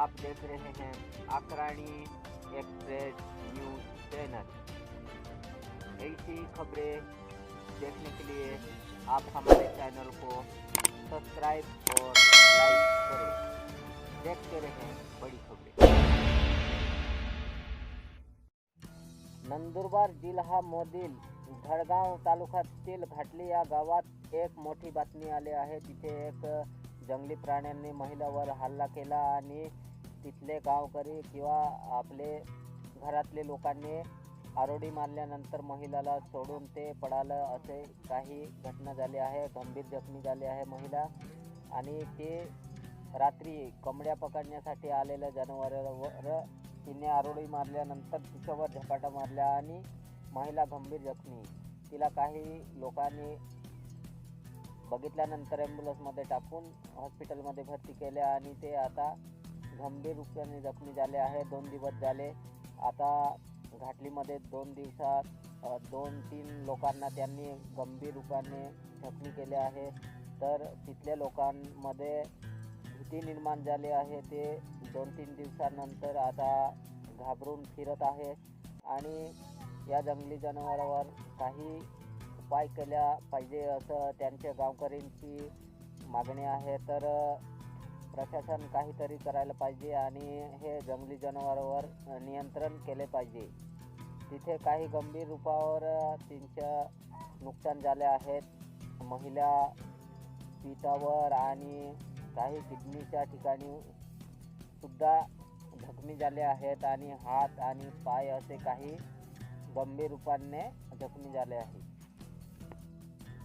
आप देख रहे हैं आकरानी एक्सप्रेस न्यूज़ चैनल। ऐसी खबरें देखने के लिए। आप हमारे चैनल को सब्सक्राइब और लाइक करें। देखते रहें बड़ी खबरें। नंदुरबार जिल्हामधील धडगाव तालुक्यातील घाटली या गावात एक मोठी बातमी आली आहे. तिथे एक जंगली प्राण्यांनी महिलावर हल्ला केला आणि तिथले गावकरी किंवा आपले घरातले लोकांनी आरोडी मारल्यानंतर महिलाला सोडून ते पळालं असे काही घटना झाली आहे. गंभीर जखमी झाली आहे महिला. आणि ते रात्री कोंबड्या पकडण्यासाठी आलेल्या जनावरावर तिने आरोळी मारल्यानंतर तिच्यावर झपाटा मारल्या आणि महिला गंभीर जखमी. तिला काही लोकांनी बघितल्यानंतर ॲम्ब्युलन्समध्ये टाकून हॉस्पिटलमध्ये भरती केल्या आणि ते आता गंभीर रूपाने जखमी झाले आहे दोन दिवस झाले. आता घाटलीमध्ये दोन दिवसात दोन तीन लोकांना त्यांनी गंभीर रूपाने जखमी केले आहे. तर तिथल्या लोकांमध्ये भीती निर्माण झाली आहे. ते दोन तीन दिवसानंतर आता घाबरून फिरत आहे. आणि या जंगली जनावरावर काही उपाय केल्या पाहिजे असं त्यांच्या गावकऱ्यांची मागणी आहे. तर प्रशासन काहीतरी करायला पाहिजे आणि हे जंगली जनावरावर नियंत्रण केले पाहिजे. तिथे काही गंभीर रूपावर त्यांचं नुकसान झाले आहेत. महिला पिठावर आणि काही किडनीच्या ठिकाणी सुद्धा जखमी झाले आहेत आणि हात आणि पाय असे काही गंभीर रूपाने जखमी झाले आहेत.